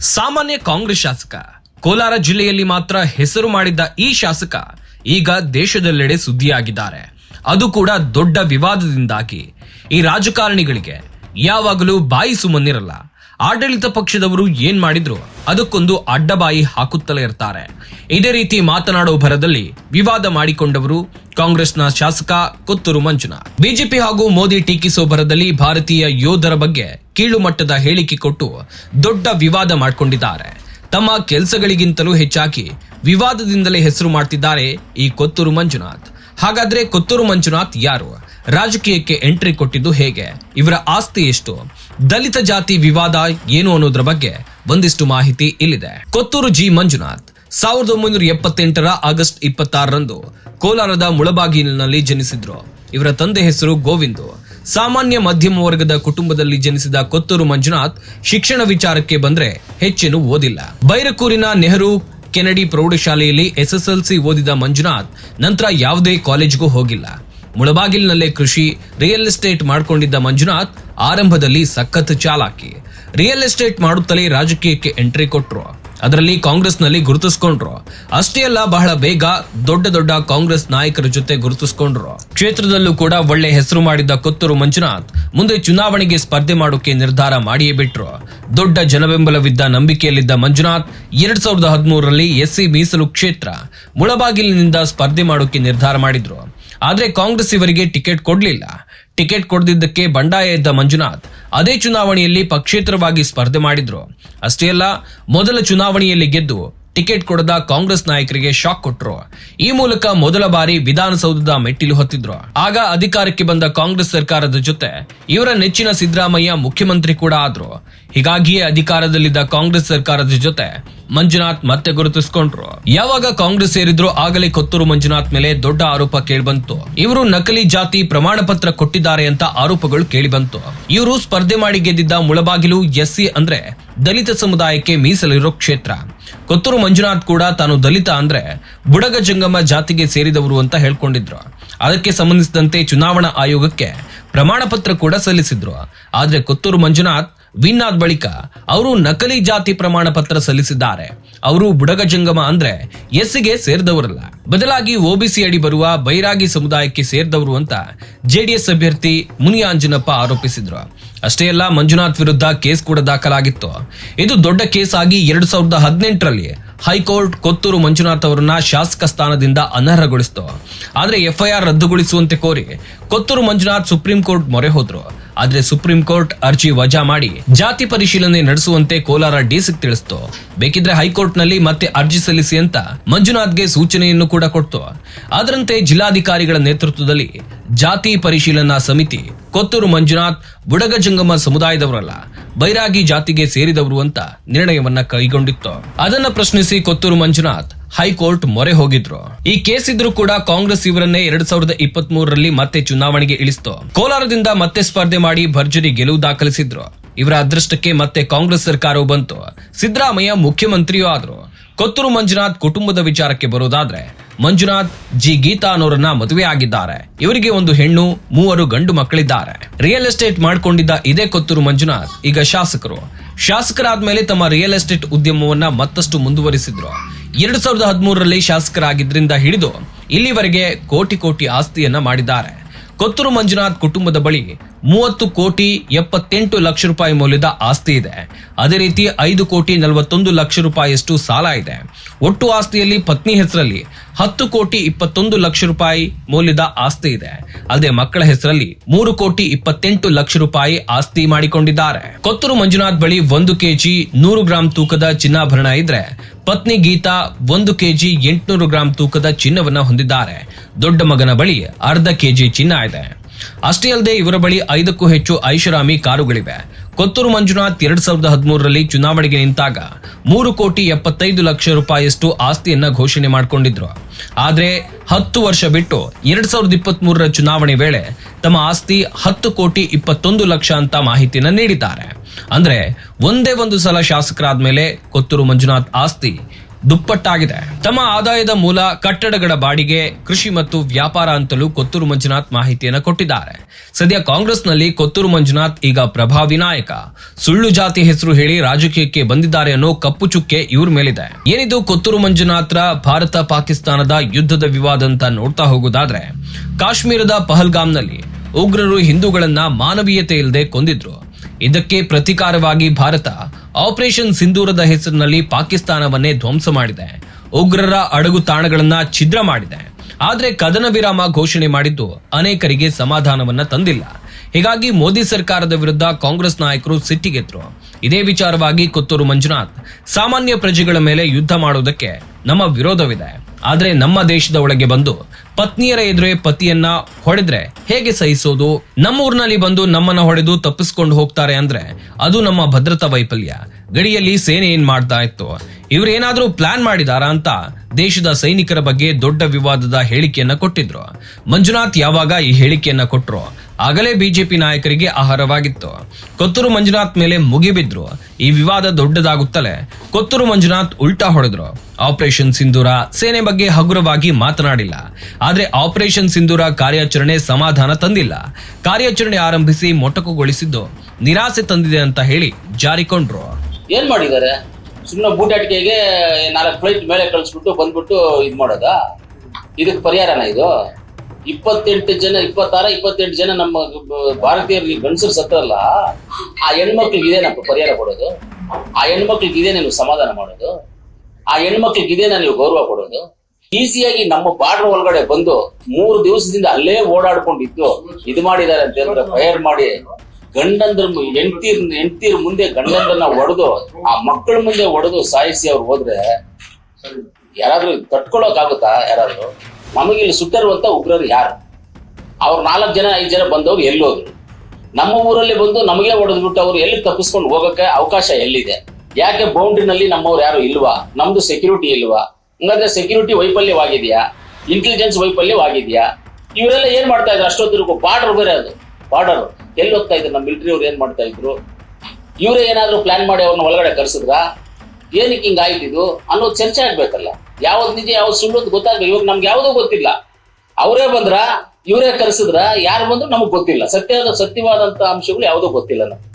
ಸಾಮಾನ್ಯ ಕಾಂಗ್ರೆಸ್ ಶಾಸಕ. ಕೋಲಾರ ಜಿಲ್ಲೆಯಲ್ಲಿ ಮಾತ್ರ ಹೆಸರು ಮಾಡಿದ್ದ ಈ ಶಾಸಕ ಈಗ ದೇಶದೆಲ್ಲೆಡೆ ಸುದ್ದಿಯಾಗಿದ್ದಾರೆ. ಅದು ಕೂಡ ದೊಡ್ಡ ವಿವಾದದಿಂದಾಗಿ. ಈ ರಾಜಕಾರಣಿಗಳಿಗೆ ಯಾವಾಗಲೂ ಬಾಯಿ ಸುಮ್ಮನಿರಲ್ಲ. ಆಡಳಿತ ಪಕ್ಷದವರು ಏನ್ ಮಾಡಿದ್ರು? ಅದಕ್ಕೊಂದು ಅಡ್ಡಬಾಯಿ ಹಾಕುತ್ತಲೇ ಇರ್ತಾರೆ. ಇದೇ ರೀತಿ ಮಾತನಾಡೋ ಭರದಲ್ಲಿ ವಿವಾದ ಮಾಡಿಕೊಂಡವರು ಕಾಂಗ್ರೆಸ್ನ ಶಾಸಕ ಕೊತ್ತೂರು ಮಂಜುನಾಥ್. ಬಿಜೆಪಿ ಹಾಗೂ ಮೋದಿ ಟೀಕಿಸೋ ಭರದಲ್ಲಿ ಭಾರತೀಯ ಯೋಧರ ಬಗ್ಗೆ ಕೀಳು ಮಟ್ಟದ ಹೇಳಿಕೆ ಕೊಟ್ಟು ದೊಡ್ಡ ವಿವಾದ ಮಾಡಿಕೊಂಡಿದ್ದಾರೆ. ತಮ್ಮ ಕೆಲಸಗಳಿಗಿಂತಲೂ ಹೆಚ್ಚಾಗಿ ವಿವಾದದಿಂದಲೇ ಹೆಸರು ಮಾಡ್ತಿದ್ದಾರೆ ಈ ಕೊತ್ತೂರು ಮಂಜುನಾಥ್. ಹಾಗಾದ್ರೆ ಕೊತ್ತೂರು ಮಂಜುನಾಥ್ ಯಾರು? ರಾಜಕೀಯಕ್ಕೆ ಎಂಟ್ರಿ ಕೊಟ್ಟಿದ್ದು ಹೇಗೆ? ಇವರ ಆಸ್ತಿ ಎಷ್ಟು? ದಲಿತ ಜಾತಿ ವಿವಾದ ಏನು ಅನ್ನೋದ್ರ ಬಗ್ಗೆ ಒಂದಿಷ್ಟು ಮಾಹಿತಿ ಇಲ್ಲಿದೆ. ಕೊತ್ತೂರು ಜಿ. ಮಂಜುನಾಥ್ ಸಾವಿರದ ಒಂಬೈನೂರ ಎಪ್ಪತ್ತೆಂಟರ ಆಗಸ್ಟ್ ಇಪ್ಪತ್ತಾರರಂದು ಕೋಲಾರದ ಮುಳಬಾಗಿಲಿನಲ್ಲಿ ಜನಿಸಿದ್ರು. ಇವರ ತಂದೆ ಹೆಸರು ಗೋವಿಂದು. ಸಾಮಾನ್ಯ ಮಧ್ಯಮ ವರ್ಗದ ಕುಟುಂಬದಲ್ಲಿ ಜನಿಸಿದ ಕೊತ್ತೂರು ಮಂಜುನಾಥ್ ಶಿಕ್ಷಣ ವಿಚಾರಕ್ಕೆ ಬಂದ್ರೆ ಹೆಚ್ಚೇನು ಓದಿಲ್ಲ. ಬೈರಕೂರಿನ ನೆಹರು ಕೆನಡಿ ಪ್ರೌಢಶಾಲೆಯಲ್ಲಿ ಎಸ್ಎಸ್ಎಲ್ಸಿ ಓದಿದ ಮಂಜುನಾಥ್ ನಂತರ ಯಾವುದೇ ಕಾಲೇಜ್ಗೂ ಹೋಗಿಲ್ಲ. ಮುಳಬಾಗಿಲಿನಲ್ಲೇ ಕೃಷಿ ರಿಯಲ್ ಎಸ್ಟೇಟ್ ಮಾಡ್ಕೊಂಡಿದ್ದ ಮಂಜುನಾಥ್ ಆರಂಭದಲ್ಲಿ ಸಖತ್ ಚಾಲಾಕಿ. ರಿಯಲ್ ಎಸ್ಟೇಟ್ ಮಾಡುತ್ತಲೇ ರಾಜಕೀಯಕ್ಕೆ ಎಂಟ್ರಿ ಕೊಟ್ರು. ಅದರಲ್ಲಿ ಕಾಂಗ್ರೆಸ್ನಲ್ಲಿ ಗುರುತಿಸ್ಕೊಂಡ್ರು. ಅಷ್ಟೇ ಅಲ್ಲ, ಬಹಳ ಬೇಗ ದೊಡ್ಡ ದೊಡ್ಡ ಕಾಂಗ್ರೆಸ್ ನಾಯಕರ ಜೊತೆ ಗುರುತಿಸ್ಕೊಂಡ್ರು. ಕ್ಷೇತ್ರದಲ್ಲೂ ಕೂಡ ಒಳ್ಳೆ ಹೆಸರು ಮಾಡಿದ್ದ ಕೊತ್ತೂರು ಮಂಜುನಾಥ್ ಮುಂದೆ ಚುನಾವಣೆಗೆ ಸ್ಪರ್ಧೆ ಮಾಡೋಕೆ ನಿರ್ಧಾರ ಮಾಡಿಯೇ ಬಿಟ್ರು. ದೊಡ್ಡ ಜನಬೆಂಬಲವಿದ್ದ ನಂಬಿಕೆಯಲ್ಲಿದ್ದ ಮಂಜುನಾಥ್ ಎರಡ್ ಸಾವಿರದ ಹದಿಮೂರರಲ್ಲಿ ಎಸ್ಸಿ ಮೀಸಲು ಕ್ಷೇತ್ರ ಮುಳಬಾಗಿಲಿನಿಂದ ಸ್ಪರ್ಧೆ ಮಾಡೋಕೆ ನಿರ್ಧಾರ ಮಾಡಿದ್ರು. ಆದ್ರೆ ಕಾಂಗ್ರೆಸ್ ಇವರಿಗೆ ಟಿಕೆಟ್ ಕೊಡಲಿಲ್ಲ. ಟಿಕೆಟ್ ಕೊಡದಿದ್ದಕ್ಕೆ ಬಂಡಾಯ ಇದ್ದ ಮಂಜುನಾಥ್ ಅದೇ ಚುನಾವಣೆಯಲ್ಲಿ ಪಕ್ಷೇತರವಾಗಿ ಸ್ಪರ್ಧೆ ಮಾಡಿದ್ರು. ಅಷ್ಟೇ ಅಲ್ಲ, ಮೊದಲ ಚುನಾವಣೆಯಲ್ಲಿ ಗೆದ್ದು ಟಿಕೆಟ್ ಕೊಡದ ಕಾಂಗ್ರೆಸ್ ನಾಯಕರಿಗೆ ಶಾಕ್ ಕೊಟ್ರು. ಈ ಮೂಲಕ ಮೊದಲ ಬಾರಿ ವಿಧಾನಸೌಧದ ಮೆಟ್ಟಿಲು ಹೊತ್ತಿದ್ರು. ಆಗ ಅಧಿಕಾರಕ್ಕೆ ಬಂದ ಕಾಂಗ್ರೆಸ್ ಸರ್ಕಾರದ ಜೊತೆ ಇವರ ನೆಚ್ಚಿನ ಸಿದ್ದರಾಮಯ್ಯ ಮುಖ್ಯಮಂತ್ರಿ ಕೂಡ ಆದ್ರು. ಹೀಗಾಗಿಯೇ ಅಧಿಕಾರದಲ್ಲಿದ್ದ ಕಾಂಗ್ರೆಸ್ ಸರ್ಕಾರದ ಜೊತೆ ಮಂಜುನಾಥ್ ಮತ್ತೆ ಗುರುತಿಸಿಕೊಂಡ್ರು. ಯಾವಾಗ ಕಾಂಗ್ರೆಸ್ ಸೇರಿದ್ರು ಆಗಲೇ ಕೊತ್ತೂರು ಮಂಜುನಾಥ್ ಮೇಲೆ ದೊಡ್ಡ ಆರೋಪ ಕೇಳಿಬಂತು. ಇವರು ನಕಲಿ ಜಾತಿ ಪ್ರಮಾಣ ಪತ್ರ ಕೊಟ್ಟಿದ್ದಾರೆ ಅಂತ ಆರೋಪಗಳು ಕೇಳಿಬಂತು. ಇವರು ಸ್ಪರ್ಧೆ ಮಾಡಿ ಗೆದ್ದಿದ್ದ ಮುಳಬಾಗಿಲು ಎಸ್ಸಿ ಅಂದ್ರೆ ದಲಿತ ಸಮುದಾಯಕ್ಕೆ ಮೀಸಲಿರೋ ಕ್ಷೇತ್ರ. ಕೊತ್ತೂರು ಮಂಜುನಾಥ್ ಕೂಡ ತಾನು ದಲಿತ ಅಂದ್ರೆ ಬುಡಗ ಜಂಗಮ ಜಾತಿಗೆ ಸೇರಿದವರು ಅಂತ ಹೇಳ್ಕೊಂಡಿದ್ರು. ಅದಕ್ಕೆ ಸಂಬಂಧಿಸಿದಂತೆ ಚುನಾವಣಾ ಆಯೋಗಕ್ಕೆ ಪ್ರಮಾಣ ಪತ್ರ ಕೂಡ ಸಲ್ಲಿಸಿದ್ರು. ಆದ್ರೆ ಕೊತ್ತೂರು ಮಂಜುನಾಥ್ ವಿನ್ ಆದ ಬಳಿಕ ಅವರು ನಕಲಿ ಜಾತಿ ಪ್ರಮಾಣ ಪತ್ರ ಸಲ್ಲಿಸಿದ್ದಾರೆ. ಅವರು ಬುಡಗ ಜಂಗಮ ಅಂದ್ರೆ ಎಸ್ಸಿಗೆ ಸೇರಿದವರಲ್ಲ. ಬದಲಾಗಿ ಒಬಿಸಿ ಅಡಿ ಬರುವ ಬೈರಾಗಿ ಸಮುದಾಯಕ್ಕೆ ಸೇರಿದವರು ಅಂತ ಜೆಡಿಎಸ್ ಅಭ್ಯರ್ಥಿ ಮುನಿಯಾಂಜನಪ್ಪ ಆರೋಪಿಸಿದ್ರು. ಅಷ್ಟೇ ಅಲ್ಲ ಮಂಜುನಾಥ್ ವಿರುದ್ಧ ಕೇಸ್ ಕೂಡ ದಾಖಲಾಗಿತ್ತು. ಇದು ದೊಡ್ಡ ಕೇಸ್ ಆಗಿ ಎರಡ್ ಸಾವಿರದ ಹದಿನೆಂಟರಲ್ಲಿ ಹೈಕೋರ್ಟ್ ಕೊತ್ತೂರು ಮಂಜುನಾಥ್ ಅವರನ್ನ ಶಾಸಕ ಸ್ಥಾನದಿಂದ ಅನರ್ಹಗೊಳಿಸಿತು. ಆದ್ರೆ ಎಫ್ಐಆರ್ ರದ್ದುಗೊಳಿಸುವಂತೆ ಕೋರಿ ಕೊತ್ತೂರು ಮಂಜುನಾಥ್ ಸುಪ್ರೀಂ ಕೋರ್ಟ್ ಮೊರೆ ಹೋದ್ರು. ಆದ್ರೆ ಸುಪ್ರೀಂ ಕೋರ್ಟ್ ಅರ್ಜಿ ವಜಾ ಮಾಡಿ ಜಾತಿ ಪರಿಶೀಲನೆ ನಡೆಸುವಂತೆ ಕೋಲಾರ ಡಿಸಿಗೆ ತಿಳಿಸ್ತು. ಬೇಕಿದ್ರೆ ಹೈಕೋರ್ಟ್ನಲ್ಲಿ ಮತ್ತೆ ಅರ್ಜಿ ಸಲ್ಲಿಸಿ ಅಂತ ಮಂಜುನಾಥ್ಗೆ ಸೂಚನೆಯನ್ನು ಕೂಡ ಕೊಟ್ಟು ಅದರಂತೆ ಜಿಲ್ಲಾಧಿಕಾರಿಗಳ ನೇತೃತ್ವದಲ್ಲಿ ಜಾತಿ ಪರಿಶೀಲನಾ ಸಮಿತಿ ಕೊತ್ತೂರು ಮಂಜುನಾಥ್ ಬುಡಗ ಜಂಗಮ ಸಮುದಾಯದವರಲ್ಲ. ಬೈರಾಗಿ ಜಾತಿಗೆ ಸೇರಿದವರು ಅಂತ ನಿರ್ಣಯವನ್ನ ಕೈಗೊಂಡಿತ್ತು. ಅದನ್ನ ಪ್ರಶ್ನಿಸಿ ಕೊತ್ತೂರು ಮಂಜುನಾಥ್ ಹೈಕೋರ್ಟ್ ಮೊರೆ ಹೋಗಿದ್ರು. ಈ ಕೇಸ್ ಇದ್ರೂ ಕೂಡ ಕಾಂಗ್ರೆಸ್ ಇವರನ್ನೇ ಎರಡ್ ಸಾವಿರದ ಇಪ್ಪತ್ತ್ ಮೂರರಲ್ಲಿ ಮತ್ತೆ ಚುನಾವಣೆಗೆ ಇಳಿಸ್ತು. ಕೋಲಾರದಿಂದ ಮತ್ತೆ ಸ್ಪರ್ಧೆ ಮಾಡಿ ಭರ್ಜರಿ ಗೆಲುವು ದಾಖಲಿಸಿದ್ರು. ಇವರ ಅದೃಷ್ಟಕ್ಕೆ ಮತ್ತೆ ಕಾಂಗ್ರೆಸ್ ಸರ್ಕಾರವು ಬಂತು. ಸಿದ್ದರಾಮಯ್ಯ ಮುಖ್ಯಮಂತ್ರಿಯೂ ಆದ್ರು. ಕೊತ್ತೂರು ಮಂಜುನಾಥ್ ಕುಟುಂಬದ ವಿಚಾರಕ್ಕೆ ಬರೋದಾದ್ರೆ ಮಂಜುನಾಥ್ ಜಿ ಗೀತಾ ಅನ್ನೋರನ್ನ ಮದುವೆ ಆಗಿದ್ದಾರೆ. ಇವರಿಗೆ ಒಂದು ಹೆಣ್ಣು, ಮೂವರು ಗಂಡು ಮಕ್ಕಳಿದ್ದಾರೆ. ರಿಯಲ್ ಎಸ್ಟೇಟ್ ಮಾಡ್ಕೊಂಡಿದ್ದ ಇದೇ ಕೊತ್ತೂರು ಮಂಜುನಾಥ್, ಈಗ ಶಾಸಕರು. ಶಾಸಕರಾದ್ಮೇಲೆ ತಮ್ಮ ರಿಯಲ್ ಎಸ್ಟೇಟ್ ಉದ್ಯಮವನ್ನ ಮತ್ತಷ್ಟು ಮುಂದುವರಿಸಿದ್ರು. ಎರಡ್ ಸಾವಿರದ ಹದಿಮೂರರಲ್ಲಿ ಶಾಸಕರಾಗಿದ್ದರಿಂದ ಹಿಡಿದು ಇಲ್ಲಿವರೆಗೆ ಕೋಟಿ ಕೋಟಿ ಆಸ್ತಿಯನ್ನ ಮಾಡಿದ್ದಾರೆ. ಕೊತ್ತೂರು ಮಂಜುನಾಥ್ ಕುಟುಂಬದ ಬಳಿ ಮೂವತ್ತು ಕೋಟಿ ಎಪ್ಪತ್ತೆಂಟು ಲಕ್ಷ ರೂಪಾಯಿ ಮೌಲ್ಯದ ಆಸ್ತಿ ಇದೆ. ಅದೇ ರೀತಿ ಐದು ಕೋಟಿ ನಲವತ್ತೊಂದು ಲಕ್ಷ ರೂಪಾಯಿಯಷ್ಟು ಸಾಲ ಇದೆ. ಒಟ್ಟು ಆಸ್ತಿಯಲ್ಲಿ ಪತ್ನಿ ಹೆಸರಲ್ಲಿ ಹತ್ತು ಕೋಟಿ ಇಪ್ಪತ್ತೊಂದು ಲಕ್ಷ ರೂಪಾಯಿ ಮೌಲ್ಯದ ಆಸ್ತಿ ಇದೆ. ಅಲ್ಲದೆ ಮಕ್ಕಳ ಹೆಸರಲ್ಲಿ ಮೂರು ಕೋಟಿ ಇಪ್ಪತ್ತೆಂಟು ಲಕ್ಷ ರೂಪಾಯಿ ಆಸ್ತಿ ಮಾಡಿಕೊಂಡಿದ್ದಾರೆ. ಕೊತ್ತೂರು ಮಂಜುನಾಥ್ ಬಳಿ ಒಂದು ಕೆಜಿ ನೂರು ಗ್ರಾಂ ತೂಕದ ಚಿನ್ನಾಭರಣ ಇದ್ರೆ ಪತ್ನಿ ಗೀತಾ ಒಂದು ಕೆಜಿ ಎಂಟುನೂರು ಗ್ರಾಂ ತೂಕದ ಚಿನ್ನವನ್ನ ಹೊಂದಿದ್ದಾರೆ. ದೊಡ್ಡ ಮಗನ ಬಳಿ ಅರ್ಧ ಕೆಜಿ ಚಿನ್ನ ಇದೆ. ಅಷ್ಟೇ ಅಲ್ಲದೆ ಇವರ ಬಳಿ ಐದಕ್ಕೂ ಹೆಚ್ಚು ಐಷಾರಾಮಿ ಕಾರುಗಳಿವೆ. ಕೊತ್ತೂರು ಮಂಜುನಾಥ್ ಎರಡ್ ಸಾವಿರದ ಹದಿಮೂರರಲ್ಲಿ ಚುನಾವಣೆಗೆ ನಿಂತಾಗ ಮೂರು ಕೋಟಿ ಎಪ್ಪತ್ತೈದು ಲಕ್ಷ ರೂಪಾಯಿಯಷ್ಟು ಆಸ್ತಿಯನ್ನ ಘೋಷಣೆ ಮಾಡಿಕೊಂಡಿದ್ರು. ಆದ್ರೆ ಹತ್ತು ವರ್ಷ ಬಿಟ್ಟು ಎರಡ್ ಸಾವಿರದ ಇಪ್ಪತ್ತ್ ಮೂರರ ಚುನಾವಣೆ ವೇಳೆ ತಮ್ಮ ಆಸ್ತಿ ಹತ್ತು ಕೋಟಿ ಇಪ್ಪತ್ತೊಂದು ಲಕ್ಷ ಅಂತ ಮಾಹಿತಿನ ನೀಡಿದ್ದಾರೆ. ಅಂದ್ರೆ ಒಂದೇ ಒಂದು ಸಲ ಶಾಸಕರಾದ ಮೇಲೆ ಕೊತ್ತೂರು ಮಂಜುನಾಥ್ ಆಸ್ತಿ ದುಪ್ಪಟ್ಟಾಗಿದೆ. ತಮ್ಮ ಆದಾಯದ ಮೂಲ ಕಟ್ಟಡಗಳ ಬಾಡಿಗೆ, ಕೃಷಿ ಮತ್ತು ವ್ಯಾಪಾರ ಅಂತಲೂ ಕೊತ್ತೂರು ಮಂಜುನಾಥ್ ಮಾಹಿತಿಯನ್ನು ಕೊಟ್ಟಿದ್ದಾರೆ. ಸದ್ಯ ಕಾಂಗ್ರೆಸ್ನಲ್ಲಿ ಕೊತ್ತೂರು ಮಂಜುನಾಥ್ ಈಗ ಪ್ರಭಾವಿ ನಾಯಕ ಸುಳ್ಳು ಜಾತಿ ಹೆಸರು ಹೇಳಿ ರಾಜಕೀಯಕ್ಕೆ ಬಂದಿದ್ದಾರೆ ಅನ್ನೋ ಕಪ್ಪು ಚುಕ್ಕೆ ಇವ್ರ ಮೇಲಿದೆ. ಏನಿದು ಕೊತ್ತೂರು ಮಂಜುನಾಥ್ರ ಭಾರತ ಪಾಕಿಸ್ತಾನದ ಯುದ್ಧದ ವಿವಾದ ಅಂತ ನೋಡ್ತಾ ಹೋಗೋದಾದ್ರೆ, ಕಾಶ್ಮೀರದ ಪಹಲ್ಗಾಮ್ನಲ್ಲಿ ಉಗ್ರರು ಹಿಂದೂಗಳನ್ನ ಮಾನವೀಯತೆ ಇಲ್ಲದೆ ಕೊಂದಿದ್ರು. ಇದಕ್ಕೆ ಪ್ರತಿಕಾರವಾಗಿ ಭಾರತ ಆಪರೇಷನ್ ಸಿಂಧೂರದ ಹೆಸರಿನಲ್ಲಿ ಪಾಕಿಸ್ತಾನವನ್ನೇ ಧ್ವಂಸ ಮಾಡಿದೆ. ಉಗ್ರರ ಅಡಗು ತಾಣಗಳನ್ನ ಛಿದ್ರ ಮಾಡಿದೆ. ಆದರೆ ಕದನ ವಿರಾಮ ಘೋಷಣೆ ಮಾಡಿದ್ದು ಅನೇಕರಿಗೆ ಸಮಾಧಾನವನ್ನ ತಂದಿಲ್ಲ. ಹೀಗಾಗಿ ಮೋದಿ ಸರ್ಕಾರದ ವಿರುದ್ಧ ಕಾಂಗ್ರೆಸ್ ನಾಯಕರು ಸಿಟ್ಟಿಗೆದ್ರು. ಇದೇ ವಿಚಾರವಾಗಿ ಕೊತ್ತೂರು ಮಂಜುನಾಥ್, ಸಾಮಾನ್ಯ ಪ್ರಜೆಗಳ ಮೇಲೆ ಯುದ್ಧ ಮಾಡುವುದಕ್ಕೆ ನಮ್ಮ ವಿರೋಧವಿದೆ. ಆದ್ರೆ ನಮ್ಮ ದೇಶದ ಒಳಗೆ ಬಂದು ಪತ್ನಿಯರ ಎದುರೇ ಪತಿಯನ್ನ ಹೊಡೆದ್ರೆ ಹೇಗೆ ಸಹಿಸೋದು? ನಮ್ಮೂರ್ನಲ್ಲಿ ಬಂದು ನಮ್ಮನ್ನ ಹೊಡೆದು ತಪ್ಪಿಸ್ಕೊಂಡು ಹೋಗ್ತಾರೆ ಅಂದ್ರೆ ಅದು ನಮ್ಮ ಭದ್ರತಾ ವೈಫಲ್ಯ. ಗಡಿಯಲ್ಲಿ ಸೇನೆ ಏನ್ ಮಾಡ್ತಾ ಇತ್ತು? ಇವ್ರೇನಾದ್ರೂ ಪ್ಲಾನ್ ಮಾಡಿದಾರಾ ಅಂತ ದೇಶದ ಸೈನಿಕರ ಬಗ್ಗೆ ದೊಡ್ಡ ವಿವಾದದ ಹೇಳಿಕೆಯನ್ನ ಕೊಟ್ಟಿದ್ರು. ಮಂಜುನಾಥ್ ಯಾವಾಗ ಈ ಹೇಳಿಕೆಯನ್ನ ಕೊಟ್ರು? ಆಗಲೇ ಬಿಜೆಪಿ ನಾಯಕರಿಗೆ ಆಹಾರವಾಗಿತ್ತು. ಕೊತ್ತೂರು ಮಂಜುನಾಥ್ ಮೇಲೆ ಮುಗಿಬಿದ್ರು. ಈ ವಿವಾದ ದೊಡ್ಡದಾಗುತ್ತಲೇ ಕೊತ್ತೂರು ಮಂಜುನಾಥ್ ಉಲ್ಟಾ ಹೊಡೆದ್ರು. ಆಪರೇಷನ್ ಸಿಂಧೂರ ಸೇನೆ ಬಗ್ಗೆ ಹಗುರವಾಗಿ ಮಾತನಾಡಿಲ್ಲ. ಆದ್ರೆ ಆಪರೇಷನ್ ಸಿಂಧೂರ ಕಾರ್ಯಾಚರಣೆ ಸಮಾಧಾನ ತಂದಿಲ್ಲ. ಕಾರ್ಯಾಚರಣೆ ಆರಂಭಿಸಿ ಮೊಟಕುಗೊಳಿಸಿದ್ದು ನಿರಾಸೆ ತಂದಿದೆ ಅಂತ ಹೇಳಿ ಜಾರಿಕೊಂಡ್ರು. ಏನ್ ಮಾಡಿದ್ದಾರೆ? ಸುಮ್ಮನೆ ಬೂಟಾಟಿಕೆಗೆ ನಾಲ್ಕು ಫ್ಲೈಟ್ ಮೇಲೆ ಕಳಿಸ್ಬಿಟ್ಟು ಬಂದ್ಬಿಟ್ಟು ಇದು ಮಾಡೋದಾ? ಇದಕ್ಕೆ ಪರಿಹಾರನ ಇದು? ಇಪ್ಪತ್ತೆಂಟು ಜನ, ಇಪ್ಪತ್ತಾರ, ಇಪ್ಪತ್ತೆಂಟು ಜನ ನಮ್ಮ ಭಾರತೀಯರಿಗೆ ಗಂಡಸರು ಸತ್ತಲ್ಲ ಆ ಹೆಣ್ಮಕ್ಳಿಗೆ ಇದೇನಪ್ಪ ಪರಿಹಾರ ಕೊಡೋದು. ಆ ಹೆಣ್ಮಕ್ಳಿಗೆ ಇದೇ ನೀವು ಸಮಾಧಾನ ಮಾಡೋದು. ಆ ಹೆಣ್ಮಕ್ಳಿಗೆ ಇದೇನ ನೀವು ಗೌರವ ಕೊಡೋದು. ಈಸಿಯಾಗಿ ನಮ್ಮ ಬಾರ್ಡರ್ ಒಳಗಡೆ ಬಂದು ಮೂರು ದಿವಸದಿಂದ ಅಲ್ಲೇ ಓಡಾಡ್ಕೊಂಡಿದ್ದು, ಇದು ಮಾಡಿದ್ದಾರೆ ಅಂತ ಹೇಳಿದ್ರೆ ಫೈರ್ ಮಾಡಿ ಗಂಡಂದ್ರ ಹೆಂಡ್ತೀರ್, ಹೆಂಡತಿರ್ ಮುಂದೆ ಗಂಡಂದ್ರನ್ನ ಒಡೆದು ಆ ಮಕ್ಕಳ ಮುಂದೆ ಒಡೆದು ಸಾಯಿಸಿ ಅವ್ರು ಹೋದ್ರೆ, ಯಾರಾದ್ರೂ ತಟ್ಕೊಳಕ್ ಆಗುತ್ತಾ ಯಾರಾದ್ರೂ? ನಮಗೆ ಇಲ್ಲಿ ಸುಟ್ಟಿರುವಂತ ಉಗ್ರರು ಯಾರು? ಅವ್ರು ನಾಲ್ಕು ಜನ, ಐದು ಜನ ಬಂದವರು ಎಲ್ಲೋದ್ರು ನಮ್ಮ ಊರಲ್ಲಿ ಬಂದು ನಮಗೆ ಹೊಡೆದ್ಬಿಟ್ಟು ಅವ್ರು ಎಲ್ಲಿ ತಪ್ಪಿಸ್ಕೊಂಡು ಹೋಗಕ್ಕೆ ಅವಕಾಶ ಎಲ್ಲಿದೆ? ಯಾಕೆ ಬೌಂಡ್ರಿನಲ್ಲಿ ನಮ್ಮವ್ರು ಯಾರು ಇಲ್ವಾ? ನಮ್ದು ಸೆಕ್ಯೂರಿಟಿ ಇಲ್ವಾ? ಹಂಗಾದ್ರೆ ಸೆಕ್ಯೂರಿಟಿ ವೈಫಲ್ಯವಾಗಿದೆಯಾ? ಇಂಟೆಲಿಜೆನ್ಸ್ ವೈಫಲ್ಯವಾಗಿದೆಯಾ? ಇವರೆಲ್ಲ ಏನ್ ಮಾಡ್ತಾ ಇದ್ರು? ಅಷ್ಟೊತ್ತಿಗೂ ಬಾರ್ಡರ್ ಬೇರೆ ಅದು. ಬಾರ್ಡರ್ ಎಲ್ಲಿ ಹೋಗ್ತಾ ಇದ್ರು? ನಮ್ಮ ಮಿಲಿಟರಿ ಅವ್ರು ಏನ್ ಮಾಡ್ತಾ ಇದ್ರು? ಇವರೇ ಏನಾದ್ರು ಪ್ಲಾನ್ ಮಾಡಿ ಅವ್ರನ್ನ ಒಳಗಡೆ ಕರ್ಸಿದ್ರಾ? ಏನಕ್ಕೆ ಹಿಂಗ್ ಇದು ಅನ್ನೋದು ಚರ್ಚೆ ಆಗ್ಬೇಕಲ್ಲ. ಯಾವ್ದು ನಿಜ, ಯಾವ್ದು ಸುಳ್ಳು ಅಂತ ಗೊತ್ತಾಗ್ಬೇಕು. ಇವಾಗ ನಮ್ಗೆ ಯಾವುದೂ ಗೊತ್ತಿಲ್ಲ. ಅವರೇ ಬಂದ್ರ, ಇವರೇ ಕರೆಸಿದ್ರ, ಯಾರು ಬಂದ್ರು ನಮಗ್ ಗೊತ್ತಿಲ್ಲ. ಸತ್ಯದ ಸತ್ಯವಾದಂತ ಅಂಶಗಳು ಯಾವುದೂ ಗೊತ್ತಿಲ್ಲ ನಮ್ಗೆ.